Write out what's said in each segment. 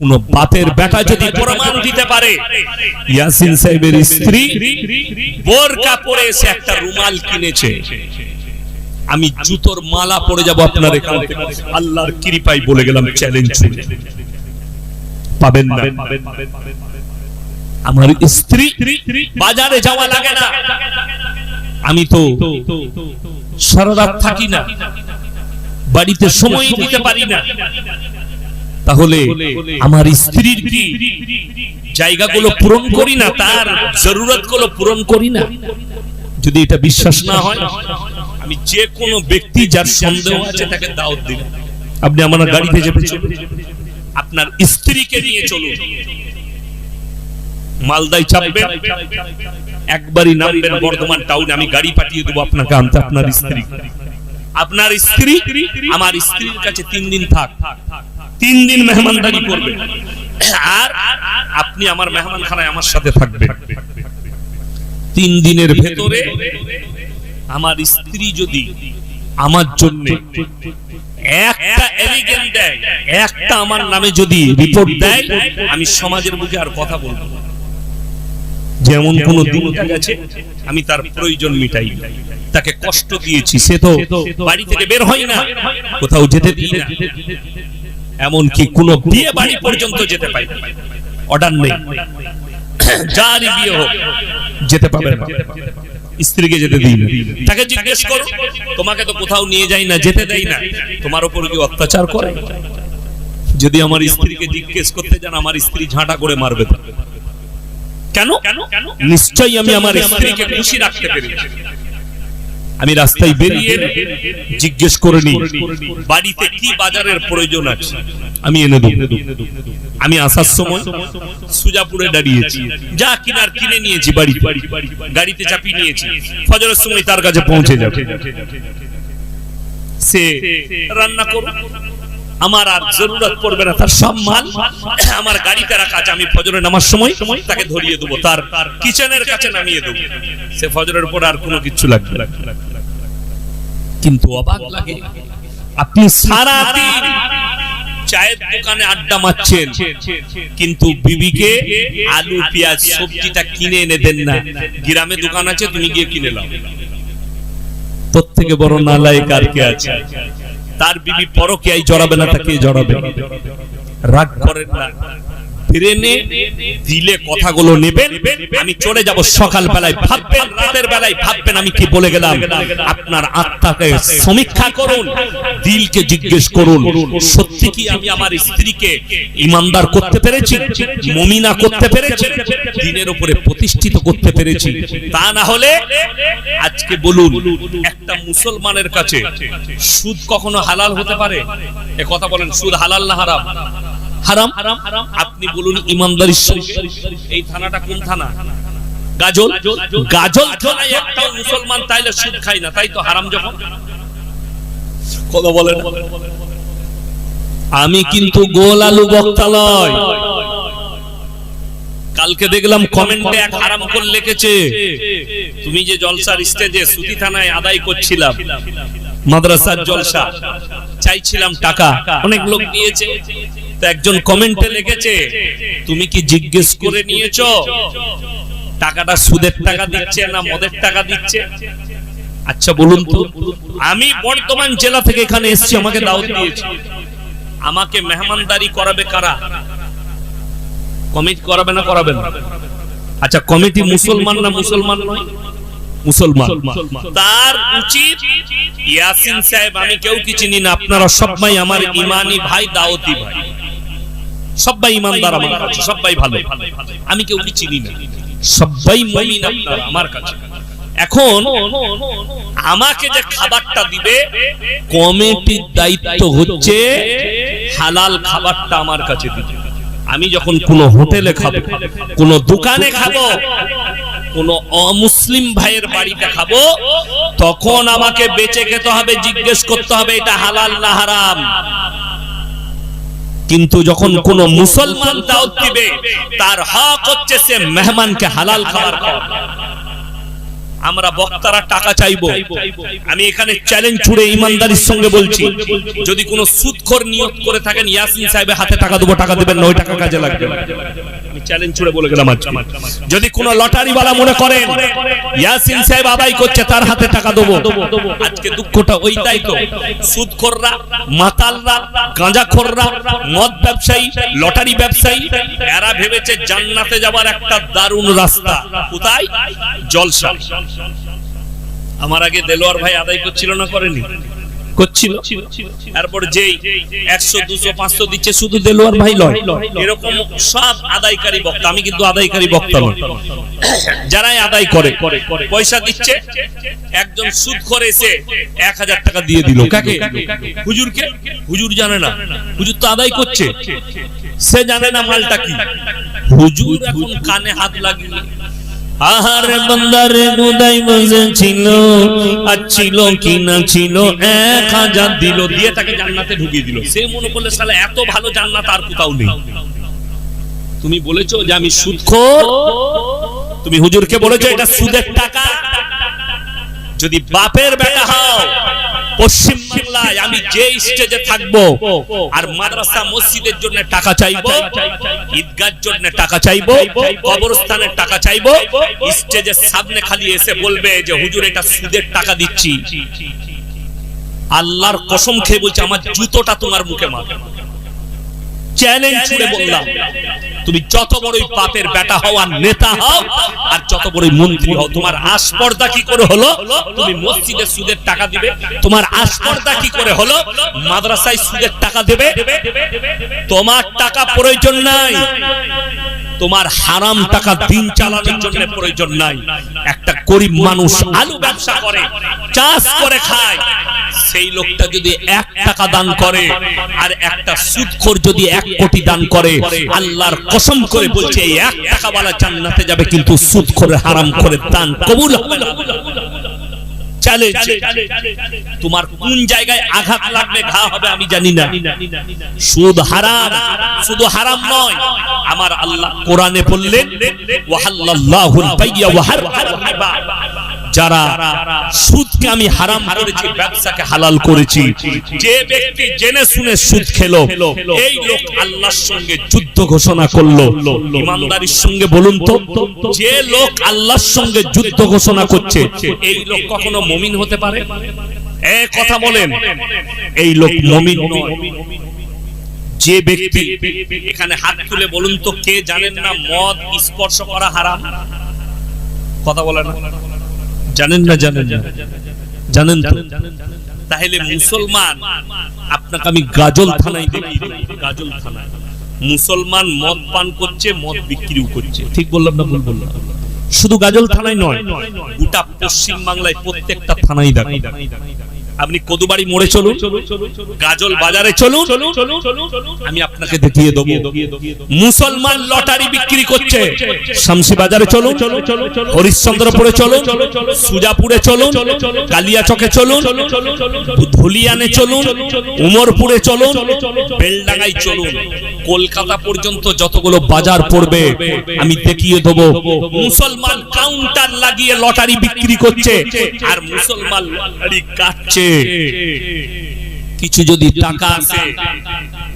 কোন বাপের বেটা যদি প্রমাণ দিতে পারে, ইয়াসিন সাহেবের স্ত্রী বোরকা পরে এসে একটা রুমাল কিনেছে। আমি জুতোর মালা পরে যাব আপনার এখান থেকে। আল্লাহর কৃপায় বলে গেলাম চ্যালেঞ্জ পাবেন না। আমার স্ত্রী বাজারে যাওয়া লাগে না। আমি তো সারা রাত থাকি না। বাড়িতে সময় দিতে পারি না। তাহলে আমার স্ত্রীর কি জায়গাগুলো পূরণ করি না? তার জরুরতগুলো পূরণ করি না? যদি এটা বিশ্বাস না হয় আমি যে কোনো ব্যক্তি যার সন্দেহ আছে তাকে দাওয়াত দিন আপনি আমার গাড়িতে চেপে চলুন আপনার স্ত্রীকে নিয়ে চলুন। মালদাই চাপবেন। একবারই নামবেন বর্ধমান টাউনে। আমি গাড়ি পাঠিয়ে দেবো আপনাকে আনতে আপনার স্ত্রী। আপনার স্ত্রী আমার স্ত্রীর কাছে তিন দিন থাক। তিন দিন মেহমানদারি করবে। আর আপনি আমার মেহমানখানায় আমার সাথে থাকবেন তিন দিনের ভেতরে আমার স্ত্রী যদি আমার জন্য একটা এলিগেন দেয়, একটা আমার নামে যদি রিপোর্ট দেয়, আমি সমাজের বুকে আর কথা বলব যেমন কোন দিন গেছে, আমি তার প্রয়োজন মিটাই। তাকে কষ্ট দিয়েছি, সে তো বাড়ি থেকে বের হয় না, কোথাও যেতে দিই না। এমনকি কোন বিয়ে বাড়ি পর্যন্ত যেতে পাই অর্ডার নেই। যারই বিয়ে হোক যেতে পাবে না। স্ত্রীকে যেতে দিই না। তাকে জিজ্ঞেস করো তোমাকে তো কোথাও নিয়ে যাই না যেতে দেই না। তোমার উপর কি অত্যাচার করে? যদি আমার স্ত্রীকে জিজ্ঞেস করতে যান আমার স্ত্রী ঝাঁটা করে মারবে। কেন? নিশ্চয়ই আমি আমার স্ত্রীকে খুশি রাখতে পেরেছি। আমি রাস্তায় বেরিয়ে জিজ্ঞেস করে নি বাড়িতে কি বাজারের প্রয়োজন আছে? আমি এনে দেব। আমি আসার সময় সুজাপুরে দাঁড়িয়েছি। যা কিনার কিনে নিয়েছি বাড়ি গাড়িতে চাপিয়ে নিয়েছি। ফজরের সময় তার কাছে পৌঁছে যাবে। সে রান্না করো আমার আর জরুরত পড়বে না, তার সব মাল আমার গাড়িতে রাখা আছে, আমি ফজরের নামার সময় তাকে ধরিয়ে দেবো। তার কিচেনের কাছে নামিয়ে দেবো। সে ফজরের পর আর কোনো কিছু লাগবে না। কিন্তু অবাক লাগে। আপনি সারা দিন চায়ের দোকানে আড্ডা মারছেন, কিন্তু বিবিকে আলু, পেঁয়াজ, সবজিটা কিনে এনে দেন না। গ্রামে দোকান আছে, তুমি গিয়ে কিনে নাও। থেকে বড় নালায়ক আর কে আছে? তার বিবি পরকিয়াই জড়াবে না তাকে জড়াবে। রাগ করেন না। ব্রেনে দিলে কথাগুলো নেবেন, আমি চলে যাব সকাল বেলায় ভাববেন, রাতের বেলায় ভাববেন আমি কি বলে গেলাম। আপনার আত্মাকে সমীক্ষা করুন, দিলকে জিজ্ঞেস করুন, সত্যি কি আমি আমার স্ত্রীকে ইমানদার করতে পেরেছি, মমিনা করতে পেরেছি, দিনের উপরে প্রতিষ্ঠিত করতে পেরেছি? তা না হলে আজকে বলুন, একটা মুসলমানের কাছে সুদ কখনো হালাল হতে পারে? এ কথা বলেন, সুদ হালাল না হারাম? হারাম? আপনি বলুন ইমানদারির সঙ্গে। এই থানাটা কোন থানা? গাজল? গাজল থানায় একটাও মুসলমান তাইলে সুদ খায় না তাই তো হারাম যখন? কথা বলেন আমি কিন্তু গোল আলু বক্তা নয়। কালকে দেখলাম কমেন্টে এক হারাম করে লিখেছে। তুমি যে জলসার স্টেজে সুতি থানায় আদায় করছিলাম মাদ্রাসার জলসা চাইছিলাম টাকা। অনেক লোক দিয়েছে। একজন কমেন্টে লিখেছে তুমি কি জিজ্ঞেস করে নিয়েছো? টাকাটা সুদের টাকা দিচ্ছে না মদের টাকা দিচ্ছে? আচ্ছা বলুন তো, আমি বর্তমান জেলা থেকে এখানে এসেছি, আমাকে দাওয়াত দিয়েছি। আমাকে মেহমানদারি করাবে কারা? কমিটি করাবে না করাবে না? আচ্ছা কমিটি মুসলমান না মুসলমান নয়? মুসলমান। তার উচিত ইয়াসিন সাহেব, আমি কেউ কি চিনি না, আপনারা সবাই আমার ইমানি ভাই দাওতি ভাই। সবাই ইমানদার আমার কাছে সবাই ভালো। আমি কেউ কি চিনি না। সবাই মুমিন আপনারা আমার কাছে। এখন আমাকে যে খাবারটা দিবে কমিটির দায়িত্ব হচ্ছে হালাল খাবারটা আমার কাছে দিবে আমি যখন কোন হোটেলে খাব কোন দোকানে খাব কোন অমুসলিম ভাইয়ের বাড়িতে খাব তখন আমাকে বেঁচে খেতে হবে জিজ্ঞেস করতে হবে এটা হালাল না হারাম। কিন্তু যখন কোন মুসলমান দাওয়াত দিবে তার হক হচ্ছে সে মেহমানকে হালাল খাবার আমরা বক্তারা টাকা চাইব আমি এখানে চ্যালেঞ্জ ছুড়ে ইমানদারির সঙ্গে বলছি যদি কোনো সুদখোর নিয়োগ করে থাকেন ইয়াসিন সাহেবের হাতে টাকা দেবো টাকা দেবেন নয় টাকা কাজে লাগবে। বলে যদি কোনো লটারিওয়ালা মনে করেন ইয়াসিন সাহেব আদায় করছে, তার হাতে টাকা দেবো। আজকে দুঃখটা ওইটাই তো। সুদখোররা, মাতালরা, গাঁজাখোররা, মদ ব্যবসায়ী লটারি ব্যবসায়ী, এরা ভেবেছে জান্নাতে যাবার একটা দারুণ রাস্তা। কোথায়? জলসা। আমার আগে দেলোয়ার ভাই আদায় করছিল না করেনি? করছিল। তারপর যেই একশো, দুশো, পাঁচশো দিচ্ছে, শুধু দেলোয়ার ভাই লয়। এরকম সব আদায়কারী বক্তা। আমি কিন্তু আদায়কারী বক্তা নয় যারাই আদায় করে, পয়সা দিচ্ছে, একজন সুদ করে এসে এক হাজার টাকা দিয়ে দিল। কাকে? হুজুরকে? হুজুর জানে না। হুজুর তো আদায় করছে। সে জানে না মালটা কি। হুজুর এখন কানে হাত লাগিয়ে আহারে বন্দারে গুদাই বসে ছিল, আর ছিল কি না ছিল, এক হাজার দিল দিয়ে তাকে জান্নাতে ঢুকিয়ে দিল। সে মনে করলে সালে এত ভালো জান্নাত আর কোথাও নেই। তুমি বলেছ যে আমি সুদখোর তুমি হুজুরকে বলেছ, এটা সুদের টাকা। যদি বাপের বেটা হও, পশ্চিম বাংলায় আমি যে স্টেজে থাকব, আর মাদ্রাসা মসজিদের জন্য টাকা চাইব, ঈদগার জন্য টাকা চাইব, কবরস্থানের টাকা চাইব স্টেজের সামনে খালি এসে বলবে যে, হুজুর, এটা সুদের টাকা দিচ্ছি। আল্লাহর কসম খেয়ে বলছে, আমার জুতোটা তোমার মুখে মার। চ্যালেঞ্জ ছুড়ে বললাম। তুমি যত বড়ই পাপের বেটা হও আর নেতা হও, আর যত বড়ই মন্ত্রী হও, তোমার আসপর্দা কি করে হলো? তুমি মসজিদে সুদের টাকা দিবে, তোমার আসপর্দা কি করে হলো? মাদ্রাসায় সুদের টাকা দেবে? তোমার টাকা প্রয়োজন নাই। তোমার হারাম টাকা দিন চালানোর জন্য প্রয়োজন নাই। একটা গরিব মানুষ আলু ব্যবসা করে, চাষ করে খায় সেই লোকটা যদি এক টাকা দান করে আর একটা সুদখোর যদি এক কোটি দান করে, আল্লাহর কসম করে বলছে এক টাকা वाला জান্নাতে যাবে কিন্তু সুদখোরের হারাম করে দান কবুল তোমার কোন জায়গায় আঘাত লাগবে ঘা হবে আমি জানি না। সুদ হারাম, শুধু হারাম নয়, আমার আল্লাহ কোরআনে বললেন, ওয়াহাল্লাল্লাহুল বাইয়া ওয়া হাররামাল রিবা যারা সুদকে আমি হারাম করেছি, ব্যবসাকে হালাল করেছি, যে ব্যক্তি জেনে শুনে সুদ খেলো, এই লোক আল্লাহর সঙ্গে যুদ্ধ ঘোষণা করল। ইমানদারির সঙ্গে বলুন তো, যে লোক আল্লাহর সঙ্গে যুদ্ধ ঘোষণা করছে, এই লোক কখনো মমিন হতে পারে? এ কথা বলেন, এই লোক মমিন নয়। যে ব্যক্তি এখানে হাত তুলে বলুন তো, কে জানেন না মদ স্পর্শ করা হারাম? কথা বলে না। জানেন না জানেন না। জানেন তো? তাহলে মুসলমান আপনাকে আমি গাজল থানায় দেখি গাজল থানায়। মুসলমান মদ পান করছে মদ বিক্রিও করছে। ঠিক বললাম না ভুল বললাম? শুধু গাজল থানায় নয় গোটা পশ্চিম বাংলায় প্রত্যেকটা থানায় দেখেন আপনি কদুবাড়ি মোড়ে চলুন, গাজল বাজারে চলুন, আমি আপনাকে দেখিয়ে দেবো। মুসলমান লটারি বিক্রি করছে শামসি বাজারে চলুন, হরিশ্চন্দ্রপুরে চলুন, সুজাপুরে চলুন, কালিয়াচকে চলুন, ধুলিয়ানে চলুন, উমরপুরে চলুন বেলডাঙ্গাই চলুন। কলকাতা পর্যন্ত যতগুলো বাজার পড়বে, আমি দেখিয়ে দেবো। মুসলমান কাউন্টার লাগিয়ে লটারি বিক্রি করছে, আর মুসলমান লটারি কাটছে। কিছু যদি টাকা আছে,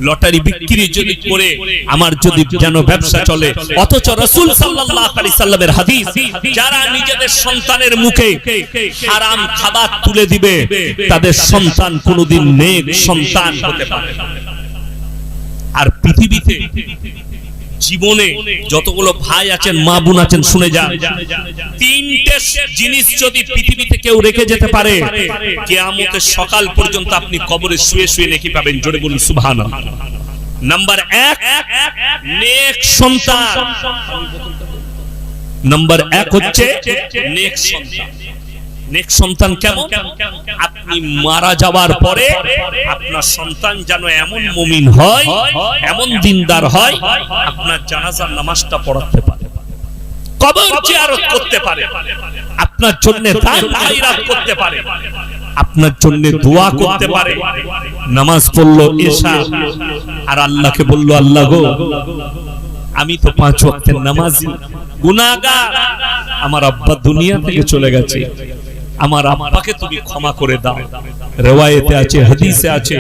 লটারি বিক্রি যদি করে, আমার যদি যেন ব্যবসা চলে অথচ রসুল সাল্লামের হাদিস, যারা নিজেদের সন্তানের মুখে হারাম খাবার তুলে দিবে, তাদের সন্তান কোনোদিন নেক সন্তান হতে পারে। আর পৃথিবীতে জীবনে যতগুলো ভাই আছেন, মা বোন আছেন, শুনে যান। তিনটে জিনিস যদি পৃথিবীতে কেউ রেখে যেতে পারে, কেয়ামতের সকাল পর্যন্ত আপনি কবরে শুয়ে শুয়ে নেকি পাবেন। জোরে বলুন, সুবহানাল্লাহ। নাম্বার এক, নেক সন্তান। নাম্বার এক হচ্ছে নেক সন্তান। নেক সন্তান কেমন? আপনি মারা যাওয়ার পরে আপনার সন্তান যেন এমন মুমিন হয় এমন দিনদার হয় আপনার জানাজার নামাজটা পড়াতে পারে। কবর জিয়ারত করতে পারে। আপনার জন্য দান খায়রাত করতে পারে। আপনার জন্য দোয়া করতে পারে। নামাজ পড়ল এশা আর আল্লাহকে বলল আল্লাহ গো আমি তো পাঁচ ওয়াক্তের নামাজি। গুনাহগার। আমার আব্বা দুনিয়া থেকে চলে গেছে। আমার আব্বাকে তুমি ক্ষমা করে দাও। রেওয়ায়েতে আছে, হাদিসে আছে,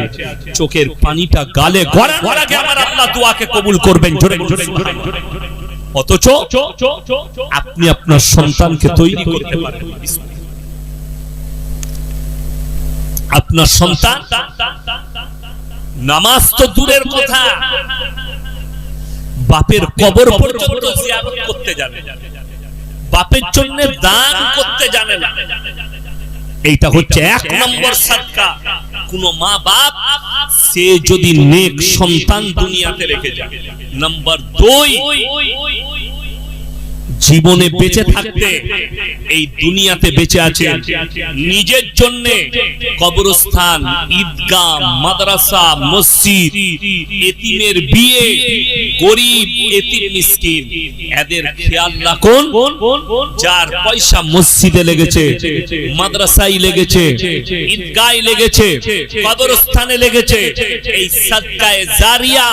চোখের পানিটা গালে গড়ানোর আগে আমার আল্লাহ দোয়াকে কবুল করবেন, জোরে জোরে অথচ আপনি আপনার সন্তানকে তৈরি করতে পারেন। আপনার সন্তান নামাজ তো দূরের কথা। বাপের কবর পর্যন্ত জিয়ারত করতে জানে বাপের জন্য দান করতে জানে না। এইটা হচ্ছে এক নম্বর সাদকা কোন মা বাপ সে যদি নেক সন্তান দুনিয়াতে রেখে যায়। নাম্বার দুই জীবনে বেঁচে থাকতে এই দুনিয়াতে বেঁচে আছে। নিজের জন্য কবরস্থান, ঈদগাহ, মাদ্রাসা, মসজিদ, এতিমের বিয়ে, গরিব, এতিম, মিসকিন। এদের খেয়াল রাখুন, যার পয়সা মসজিদে লেগেছে, মাদ্রাসায় লেগেছে ঈদগায় লেগেছে, কবরস্থানে লেগেছে, এই সাদকায়ে জারিয়া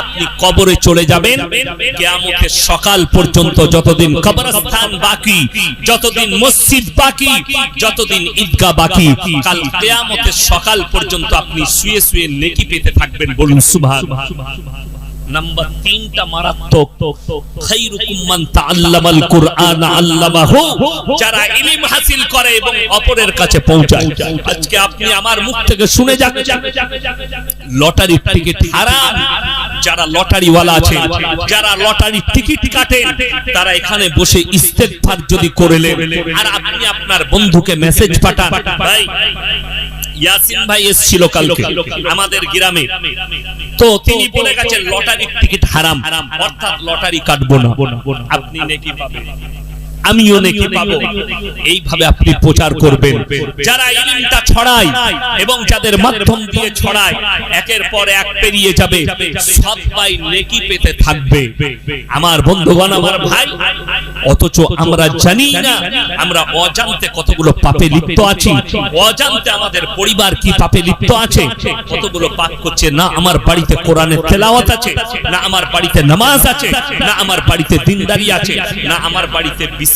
আপনি কবরে চলে যাবেন। কিয়ামতের সকাল পর্যন্ত যতদিন কবরস্থান বাকি, যতদিন মসজিদ বাকি, যতদিন ঈদগাহ বাকি, কাল কিয়ামতের সকাল পর্যন্ত আপনি শুয়ে শুয়ে নেকি পেতে থাকবেন বলুন, সুবহান। নাম্বার তিনটা মারাত্মক, খাইরুকুম মান তাআল্লামাল কুরআন আল্লামাহু, যারা ইলম হাসিল করে এবং অপরের কাছে পৌঁছায়। আজকে আপনি আমার মুখ থেকে শুনে যাচ্ছেন লটারির টিকিট হারাম। যারা লটারিওয়ালা আছে যারা লটারি টিকিট কাটেন তারা এখানে বসে ইস্তেকফার যদি করেলেন আর আপনি আপনার বন্ধুকে মেসেজ পাঠান। ভাই ইয়াসিন ভাই এসেছিল কালকে। আমাদের গ্রামে। তো তিনি বলে গেছেন লটারির টিকিট হারাম। অর্থাৎ লটারি কাটবো না। আপনি নাকি পাবেন? আমিও নাকি পাবো। এইভাবে আপনি প্রচার করবেন। যারা ইলমটা ছড়ায় এবং যাদের মাধ্যম দিয়ে ছড়ায় একের পর এক পেরিয়ে যাবে সবাই নেকি পেতে থাকবে। আমার বন্ধুগণ আমার ভাই অথচ আমরা জানি না আমরা অজান্তে কতগুলো পাপে লিপ্ত আছি অজান্তে আমাদের পরিবার কি পাপে লিপ্ত আছে কতগুলো পাপ করছে না আমার বাড়িতে কোরআনের তেলাওয়াত আছে না আমার বাড়িতে নামাজ আছে না আমার বাড়িতে দিনদারি আছে না আমার বাড়িতে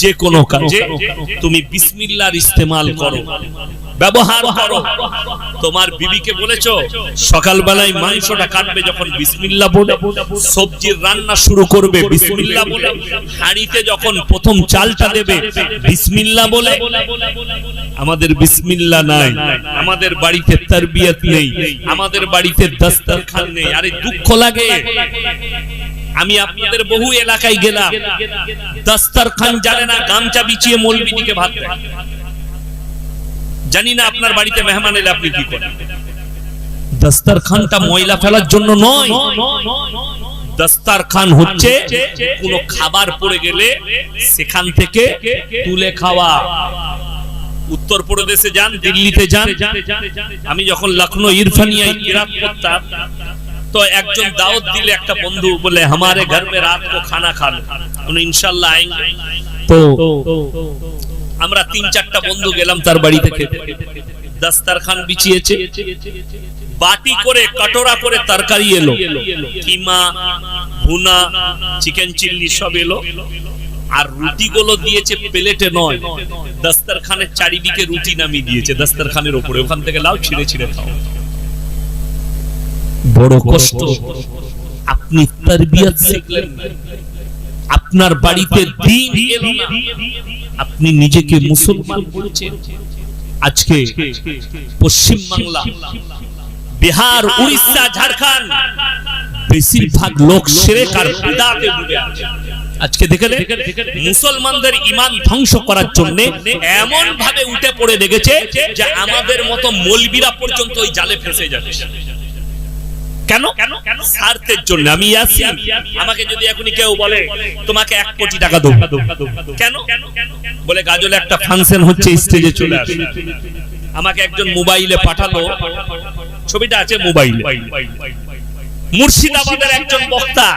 যে কোনো কাজে তুমি বিসমিল্লাহর ইস্তেমাল করো। ব্যবহার করো। তোমার বিবিকে বলেছ সকালবেলায় মাংসটা কাটবে যখন বিসমিল্লাহ বলে সবজির রান্না শুরু করবে বিসমিল্লাহ বলে হাঁড়িতে যখন প্রথম চালটা দেবে বিসমিল্লা বলে। আমাদের বিসমিল্লা নাই আমাদের বাড়িতে তারবিয়ত নেই আমাদের বাড়িতে দস্তরখান নেই। আরে দুঃখ লাগে। আমি আপনাদের বহু এলাকায় গেলাম। দস্তরখান জানে না, গামছা বিছিয়ে মৌলবিদিকে ভাত জানি না আপনার বাড়িতে মেহমান এলে আপনি কি করেন। দস্তরখানটা ময়লা ফেলার জন্য নয়। দস্তারখান হচ্ছে কোন খাবার পড়ে গেলে সেখান থেকে তুলে খাওয়া। উত্তর প্রদেশে যান, দিল্লিতে যান। আমি যখন লখনৌ ইরফানিয়ায় কিরাত করতাম तो একজন দাওয়াত দিলে একটা বন্ধু বলে हमारे घर में रात को खाना खा लो উনি ইনশাআল্লাহ आएंगे তো আমরা তিন চারটা বন্ধু গেলাম তার বাড়িতে খেতে দাস্তারখান বিছিয়েছে বাটি করে কটোরা করে তরকারি এলো কিমা ভুনা চিকেন চিল্লি সব এলো আর রুটিগুলো দিয়েছে প্লেটে নয় দাস্তারখানের চারিদিকে রুটি নামিয়ে দিয়েছে দাস্তারখানের উপরে ওখান থেকে লাউ ছিঁড়ে ছিঁড়ে খাও বড় কষ্ট। আপনি তারবিয়ত শিখলেন। আপনার বাড়িতে দিন এলো না। আপনি নিজেকে মুসলমান বলছেন। আজকে পশ্চিম বাংলা, বিহার, উড়িষ্যা, ঝাড়খণ্ড, বেশিরভাগ লোক শিরক আর বিদাতে ডুবে আছে। আজকে দেখলে মুসলমানদের ইমান ধ্বংস করার জন্য এমন ভাবে উঠে পড়ে লেগেছে যে আমাদের মতো মলবিরা পর্যন্ত ওই জালে ফেসে যাচ্ছে। কেন? স্বার্থের জন্য। আমি ইয়াসিন আমাকে যদি এখনই কেউ বলে, তোমাকে এক কোটি টাকা দেবো। কেন? বলে গাজলে একটা ফাংশন হচ্ছে স্টেজে চলে আসে। আমাকে একজন মোবাইলে পাঠালো। ছবিটা আছে মোবাইলে। মুর্শিদাবাদের একজন বক্তা।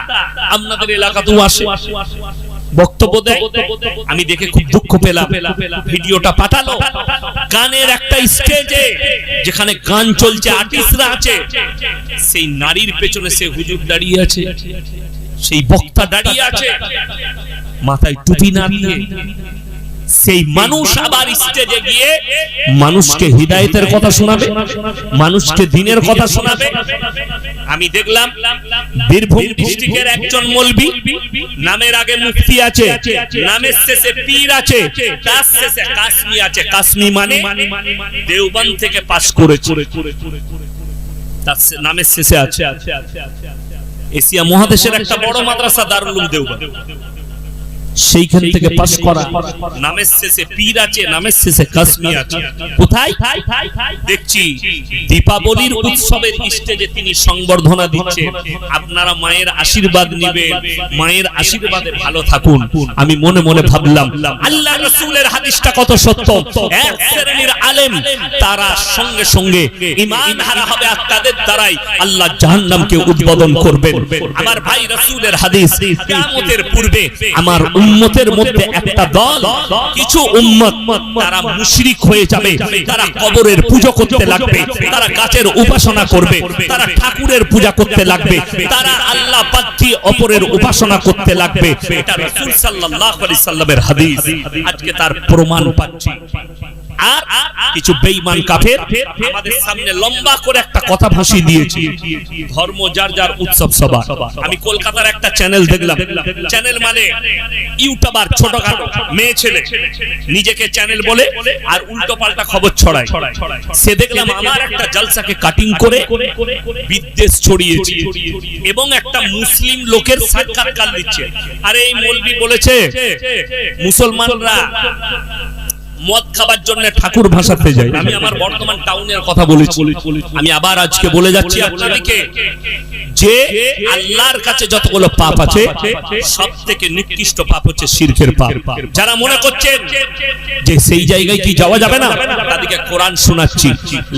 আপনাদের এলাকাতেও আসে। বক্তব্য দেয় আমি দেখে খুব দুঃখ পেলাম। ভিডিওটা পাঠালো। গানের একটা স্টেজে যেখানে গান চলছে আর্টিস্টরা আছে সেই নারীর পেছনে সে হুজুর দাঁড়িয়ে আছে সেই বক্তা দাঁড়িয়ে আছে। মাথায় টুপি না দিয়ে সেই মানুষ আবার স্টেজে গিয়ে মানুষকে হৃদায়তের কথা শোনাবে মানুষকে দিনের কথা শোনাবে। আমি দেখলাম বীরভূম ডিস্ট্রিক্টের একজন মলবি নামের আগে মুফতি আছে নামের শেষে পীর আছে তার শেষে কাশ্মী আছে। কাশ্মী মানে দেওবন্দ থেকে পাস করেছে। তার নামের শেষে আছে। এশিয়া মহাদেশের একটা বড় মাদ্রাসা দারুল উলুম দেওবন্দ। সেইখান থেকে পাস করা। নামের শেষে পীর আছে নামের শেষে কাশ্মী আছে। কোথায়? দেখছি। দীপাবলির উৎসবের স্টেজে তিনি সংবর্ধনা দিচ্ছে। আপনারা মায়ের আশীর্বাদ নেবেন মায়ের আশীর্বাদে ভালো থাকুন। আমি মনে মনে ভাবলাম আল্লাহ রসুলের হাদিসটা কত সত্য? এক শ্রেণির আলেম তারা সঙ্গে সঙ্গে ইমান হারা হবে আর তাদের দ্বারাই আল্লাহ জাহান্নামকে উদ্বোধন করবেন। আমার ভাই রসুলের হাদিস কিয়ামতের পূর্বে আমার উম্মতের মধ্যে একটা দল কিছু উম্মত তারা মুশরিক হয়ে যাবে তারা কবরের পুজো করতে লাগবে তারা গাছের উপাসনা করবে তারা ঠাকুরের পূজা করতে লাগবে তারা আল্লাহ পাত্রী অপরের উপাসনা করতে লাগবে। এটা রাসূল সাল্লাল্লাহু আলাইহি সাল্লামের হাদিস। আজকে তার প্রমাণ পাচ্ছি। আর কিছু বেঈমান কাফের আমাদের সামনে লম্বা করে একটা কথা ভাসিয়ে দিয়েছে। ধর্ম যার যার উৎসব সভা আমি কলকাতার একটা চ্যানেল দেখলাম। চ্যানেল মানে ইউটিউবার, ছোটখাটো মেয়ে ছেলে। নিজেকে চ্যানেল বলে আর উল্টো পাল্টা খবর ছড়ায়। সে দেখলাম আমার একটা জালসাকে কাটিং করে বিদ্বেষ ছড়িয়েছে এবং একটা মুসলিম লোকের সাক্ষাৎকার দিচ্ছে। আরে এই মৌলবি বলেছে, মুসলমানরা মদ খাবার জন্য ঠাকুর ভাসাতে যায় আমি আমার বর্তমান টাউনের কথা বলেছি আমি আবার আজকে বলে যাচ্ছি আপনাদেরকে যে আল্লাহর কাছে যতগুলো পাপ আছে সব থেকে নিকৃষ্ট পাপ হচ্ছে শিরকের পাপ। যারা মনে করছেন যে সেই জায়গায় কি যাওয়া যাবে না তাদেরকে কোরআন শোনাচ্ছি।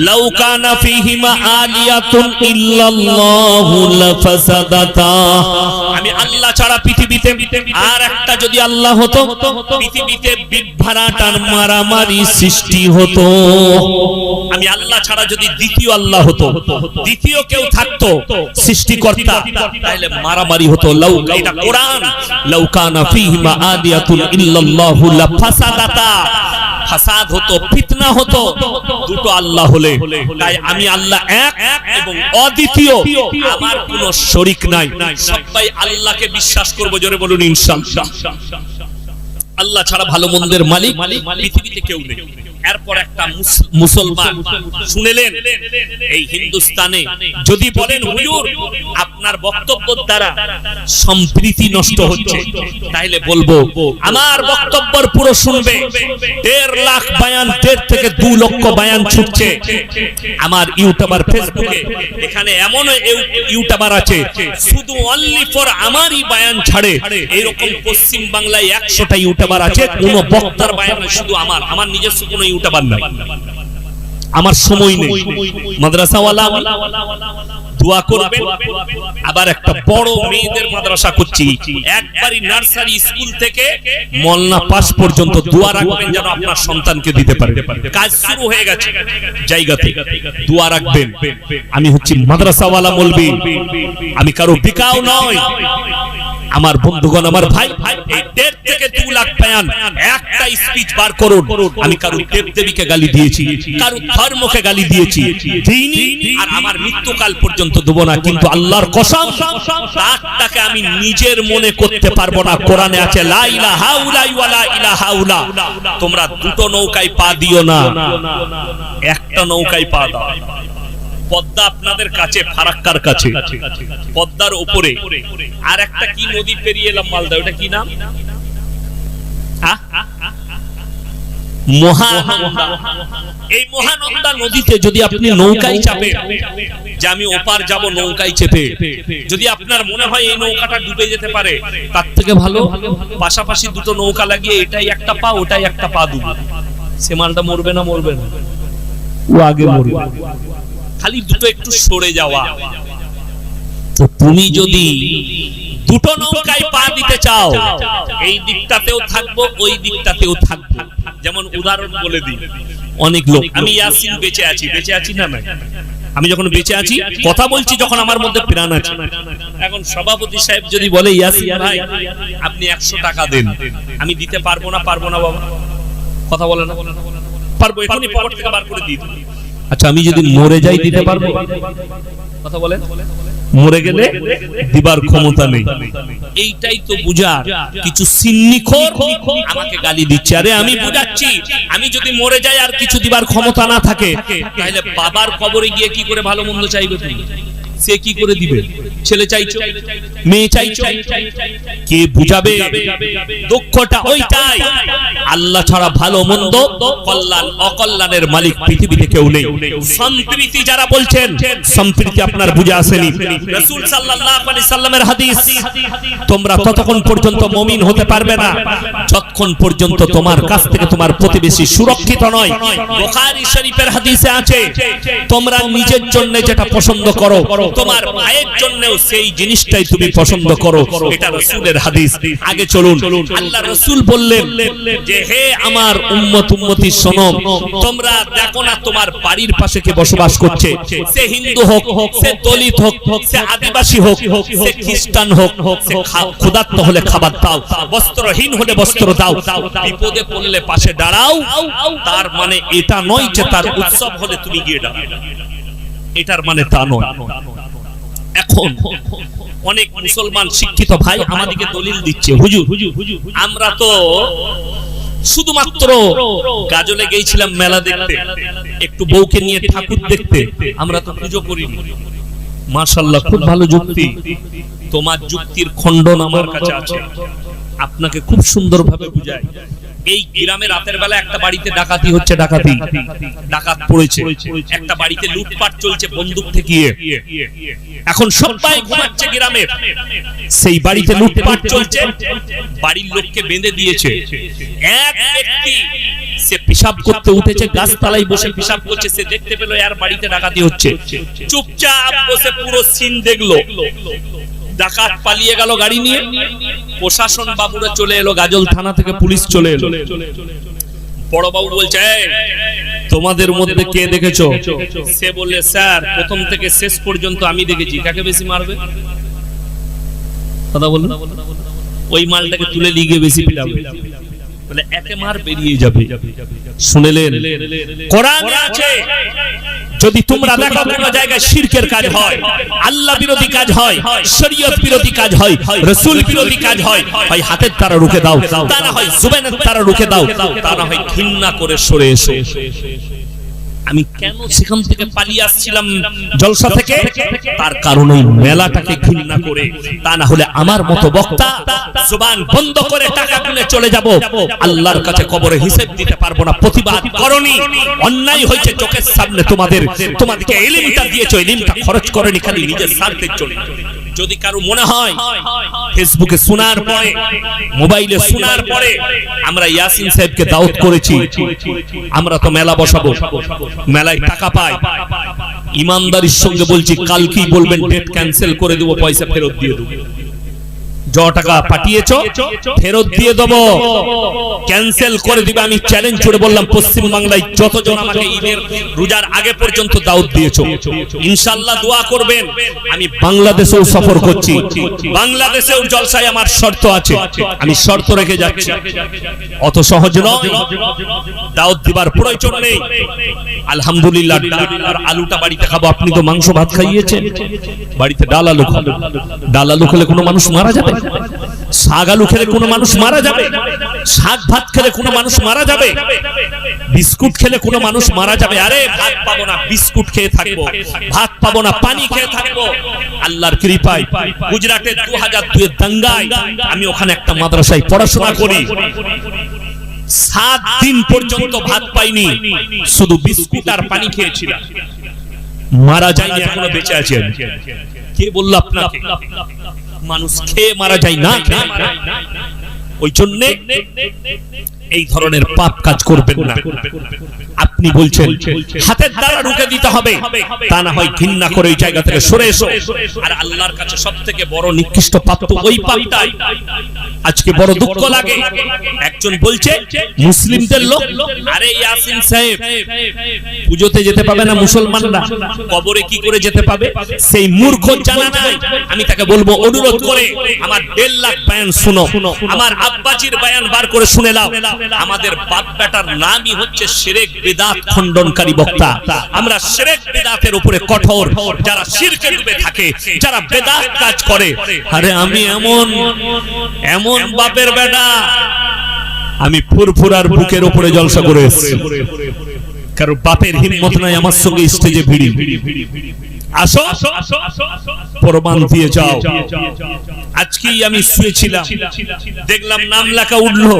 লাউকানা ফিহিমা আলিয়াতুন ইল্লাল্লাহু লাফাসাদাতা। আমি আল্লাহ ছাড়া পৃথিবীতে আর একটা যদি আল্লাহ হতো পৃথিবীতে বিভ্রাটার মারামারি সৃষ্টি হতো। আমি আল্লাহ ছাড়া যদি দ্বিতীয় আল্লাহ হতো, দ্বিতীয় কেউ থাকতো, সৃষ্টিকর্তা তাহলে মারামারি হতো। লাউ, এটা কোরআন। লাউকানা ফিহিমা আলিয়াতুন ইল্লাল্লাহু লাফাসাদাতা। ফাসাদ হতো, ফিতনা হতো, দুটো আল্লাহ হলে। তাই আমি আল্লাহ এক এবং অদ্বিতীয়। আমার কোনো শরিক নাই। সবাই আল্লাহকে বিশ্বাস করব, জোরে বলুন ইনশাআল্লাহ। আল্লাহ ছাড়া ভালো মন্দের মালিক পৃথিবীতে কেউ নেই। এরপর একটা মুস- মুসলমান শুনেলেন, এই হিন্দুস্তানে, যদি বলেন, হুজুর, আপনার বক্তব্যের দ্বারা সম্প্রীতি নষ্ট হচ্ছে, তাইলে বলব, আমার বক্তব্যের পুরো শুনবে, দেড় লাখ বায়ান, দেড় থেকে দু লক্ষ বায়ান ছুটছে। আমার ইউটিউবার ফেসবুকে, এখানে এমন ইউ- ইউটিউবার আছে, শুধু অনলি ফর আমারই বায়ান ছাড়ে। এরকম পশ্চিম বাংলায় একশোটা ইউটিউবার আছে, কোন বক্তার বায়ান শুধু আমার আমার নিজস্ব কোনো ইউটিউবার নাই। আমার সময় নেই। মাদ্রাসাওয়ালা, দোয়া করবেন। আবার একটা বড় মেয়েদের মাদ্রাসা করছি। একবারই নার্সারি স্কুল থেকে মলনা পাস পর্যন্ত দোয়া রাখবেন যেন আপনার সন্তানকে দিতে পারে। কাজ শুরু হয়ে গেছে। জায়গাতে দোয়া রাখবেন। আমি হচ্ছি মাদ্রাসাওয়ালা বলবি আমি কারও বিকাও নয়। আমার বন্ধুগণ, আমার ভাই, এই দেড় থেকে দু লাখ বয়ান, একটা স্পিচ বার করুন। আমি কারও দেব দেবীকে গালি দিয়েছি কারও ধর্মকে গালি দিয়েছি। আর আমার মৃত্যুকাল পর্যন্ত দেবো না, কিন্তু আল্লাহর কসম, তারটাকে আমি নিজের মনে করতে পারব না। কোরআনে আছে, লা ইলাহা উলাই ওয়ালা ইলাহা উলা। তোমরা দুটো নৌকায় পা দিও না, একটা নৌকায় পা দাও। পদ্মা আপনাদের কাছে, ফারাক্কার কাছে। পদ্মার উপরে। আর একটা কি নদী পেরিয়ে এলাম মালদা ওটা কি নাম? এই মহানন্দা নদীতে যদি আপনি নৌকায় চাপেন, যে আমি ওপার যাব নৌকায় চেপে, যদি আপনার মনে হয় এই নৌকাটা ডুবে যেতে পারে, তার থেকে ভালো। পাশাপাশি দুটো নৌকা লাগিয়ে এটাই একটা পা, ওটাই একটা পা দুটো সে মালটা মরবে না মরবে না। ও আগে মরবে। খালি দুটো একটু সরে যাওয়া। তো তুমি যদি দুটো নৌকায় পা দিতে চাও এই দিকটাতেও থাকব ওই দিকটাতেও থাকব। যেমন উদাহরণ বলে দিই অনেক লোক আমি ইয়াসিন বেঁচে আছি বেঁচে আছি না নাই? আমি যখন বেঁচে আছি কথা বলছি যখন আমার মধ্যে প্রাণ আছে। এখন সভাপতি সাহেব যদি বলে ইয়াসিন ভাই আপনি একশো টাকা দেন। আমি দিতে পারব না পারব না বাবা। কথা বলে না? পারব এখনই পকেট থেকে বার করে দিই আচ্ছা আমি যদি মরে যাই দিতে পারব? কথা বলেন। মরে গেলে দিবার ক্ষমতা নেই। এইটাই তো বুঝার। কিছু সিন্নিখোর আমাকে গালি দিচ্ছে। আরে আমি বুঝাচ্ছি। আমি যদি মরে যাই আর কিছু দিবার ক্ষমতা না থাকে তাহলে বাবার কবরে গিয়ে কি করে ভালো মন্দ চাইবে তুমি? সে কি করে দিবে? ছেলে চাইছো? মেয়ে চাইছো? কে বুঝাবে? দুঃখটা ওইটাই। আল্লাহ ছাড়া ভালো মন্দ কল্যাণ, অকল্যাণের মালিক পৃথিবীতে কেউ নেই। সম্প্রীতি যারা বলছেন, সম্প্রীতি আপনার বুঝে আসেনি। রাসূল সাল্লাল্লাহু আলাইহি সাল্লামের হাদিস, তোমরা ততক্ষণ পর্যন্ত মুমিন হতে পারবে না। যতক্ষণ পর্যন্ত তোমার কাছ থেকে তোমার প্রতিবেশী সুরক্ষিত নয়। বুখারী শরীফের হাদিসে আছে, তোমরা নিজের জন্য যেটা পছন্দ করো তোমার মায়ের জন্যও সেই জিনিসটাই তুমি পছন্দ করো। এটা রাসূলের হাদিস। আগে চলুন। আল্লাহ রাসূল বললেন যে হে আমার উম্মত উম্মতি শোনো। তোমরা দেখো না তোমার বাড়ির পাশে কে বসবাস করছে? সে হিন্দু হোক সে দলিত হোক সে আদিবাসী হোক সে খ্রিস্টান হোক সে খা- ক্ষুধার্ত হলে খাবার দাও বস্ত্রহীন হলে বস্ত্র দাও বিপদে পড়লে পাশে দাঁড়াও। তার মানে এটা নয় যে তার উৎসব হলে তুমি গিয়ে দাঁড়াও। এটার মানে তা নয়। এখন অনেক মুসলমান শিক্ষিত ভাই আমাদেরকে দলিল দিচ্ছে, হুজুর, আমরা তো শুধুমাত্র গাজলে গিয়েছিলাম মেলা দেখতে, একটু বউকে নিয়ে ঠাকুর দেখতে, আমরা তো পুজো খুব ভালো যুক্তি। তোমার যুক্তির খণ্ডন আমার কাছে আছে। আপনাকে খুব সুন্দরভাবে বুঝায়। এই গ্রামে রাতের বেলা একটা বাড়িতে ডাকাতি হচ্ছে, ডাকাতি। ডাকাত পড়েছে। একটা বাড়িতে লুটপাট চলছে বন্দুক ঠেকিয়ে। এখন সবাই ঘুমাচ্ছে গ্রামে। সেই বাড়িতে লুটপাট চলছে। বাড়ির লোককে বেঁধে দিয়েছে। এক ব্যক্তি, সে পিসাব করতে উঠেছে, গাছতলায় বসে পিসাব করছে, সে দেখতে পেল আর বাড়িতে ডাকাতি হচ্ছে। চুপচাপ বসে পুরো সিন দেখল। ডাকাত পালিয়ে গেল গাড়ি নিয়ে। প্রশাসন বাবুরা চলে এলো, গাজল থানা থেকে পুলিশ চলে এলো। বড় বাবু বলছে তোমাদের মধ্যে কে দেখেছ? সে বললে, স্যার, প্রথম থেকে শেষ পর্যন্ত আমি দেখেছি। কাকে বেশি মারবে? কথা বলুন ওই মালটাকে তুলে লিগে বেশি পিটাবে। বলে, একে মার বেরিয়ে যাবে। শুনেলেন কোরআনে আছে। যদি তোমরা দেখো কোনো জায়গায় শিরকের কাজ হয় আল্লাহ বিরোধী কাজ হয় শরীয়ত বিরোধী কাজ হয় রসুল বিরোধী কাজ হয় হয় হাতের তারা রুখে দাও তা না হয় জুবেনের তারা রুখে দাও তারা না হয় ঘৃণা করে সরে এসো। আমি কেন সেখান থেকে পালিয়ে আসছিলাম জলসা থেকে? তার কারণ ওই মেলাটাকে ঘৃণা করে। তা না হলে আমার মতো বক্তা জুবান বন্ধ করে টাকা গুনে চলে যাব। আল্লাহর কাছে কবরে হিসেব দিতে পারব না, প্রতিবাদ করনি। অন্যায় হয়েছে চোখের সামনে তোমাদের। তোমাদেরকে এলিমটা দিয়েছ, এলিমটা খরচ করেনি, খালি নিজের স্বার্থের জন্য। যদি কারও মনে হয় ফেসবুকে শোনার পরে মোবাইলে শোনার পরে আমরা ইয়াসিন সাহেবকে দাওয়াত করেছি। আমরা তো মেলা বসাবো। মেলায় টাকা পাই। ইমানদারির সঙ্গে বলছি কালকেই বলবেন ডেট ক্যান্সেল করে দেবো পয়সা ফেরত দিয়ে দেবো। য টাকা পাঠিয়েছো ফেরত দিয়ে দেবো। ক্যান্সেল করে দিবে। আমি চ্যালেঞ্জ করে বললাম পশ্চিম বাংলায় যতজন আমাকে ঈদের রোজার আগে পর্যন্ত দাওয়াত দিয়েছ ইনশাআল্লাহ দোয়া করবেন। আমি বাংলাদেশেও সফর করছি। বাংলাদেশেও জলসায় আমার শর্ত আছে। আমি শর্ত রেখে যাচ্ছি। অত সহজ নয়। দাওয়াত দিবার প্রয়োজন নেই। আলহামদুলিল্লাহ ডাল আর আলুটা বাড়িতে খাব। আপনি তো মাংস ভাত খাইয়েছেন। বাড়িতে ডাল আলু খাব। ডাল আলু খেলে কোনো মানুষ মারা যাবে? শাক আলু খেলে কোনো মানুষ মারা যাবে? শাক ভাত খেলে কোনো মানুষ মারা যাবে? বিস্কুট খেলে কোনো মানুষ মারা যাবে? আরে, ভাত পাবো না, বিস্কুট খেয়ে থাকব। ভাত পাবো না, পানি খেয়ে থাকব। আল্লাহর কৃপায় গুজরাটে দু হাজার দুয়ের দাঙ্গায় আমি ওখানে একটা মাদ্রাসায় পড়াশোনা করি। সাত দিন পর্যন্ত ভাত পাইনি, শুধু বিস্কুট আর পানি খেয়েছিলাম। মারা যায়নি, এখনও বেঁচে আছেন কে বলল আপনাকে? মানুষ খেয়ে মারা যায় না। ওই জন্যে এই ধরনের পাপ কাজ করবেন না। আপনি বলছেন, হাতের দ্বারা রুখে দিতে হবে, তা না হয় ঘৃণা করে ওই জায়গা থেকে সরে এসো। আর আল্লাহর কাছে সব থেকে বড় নিকৃষ্ট পাপ তো ওই পাপটাই। আজকে বড় দুঃখ লাগে। একজন বলছে, মুসলিমদের লোক, আরে ইয়াসিন সাহেব, পুজোতে যেতে পাবে না মুসলমানরা? কবরে কি করে যেতে পাবে? সেই মূর্খ জানা নাই। আমি তাকে বলব, অনুরোধ করে আমার দেড় লাখ বায়ান শুনো। আমার আব্বাজির বায়ান বার করে শুনে নাও। আমাদের বাপ বেটার নামই হচ্ছে শিরেক বেদাত খণ্ডনকারী বক্তা। আমরা শিরেক বেদাতের উপরে কঠোর যারা শিরকে ডুবে থাকে যারা বেদাত কাজ করে। আরে আমি এমন এমন বাপের বেটা। আমি ফুরফুরার বুকের উপরে জলসা করে এসেছি। কারণ বাপের হিম্মত নাই আমার সঙ্গে স্টেজে ভিড়ি। আসো প্রমাণ দিয়ে যাও। আজকেই আমি শুয়েছিলাম। দেখলাম নাম লেখা উঠল।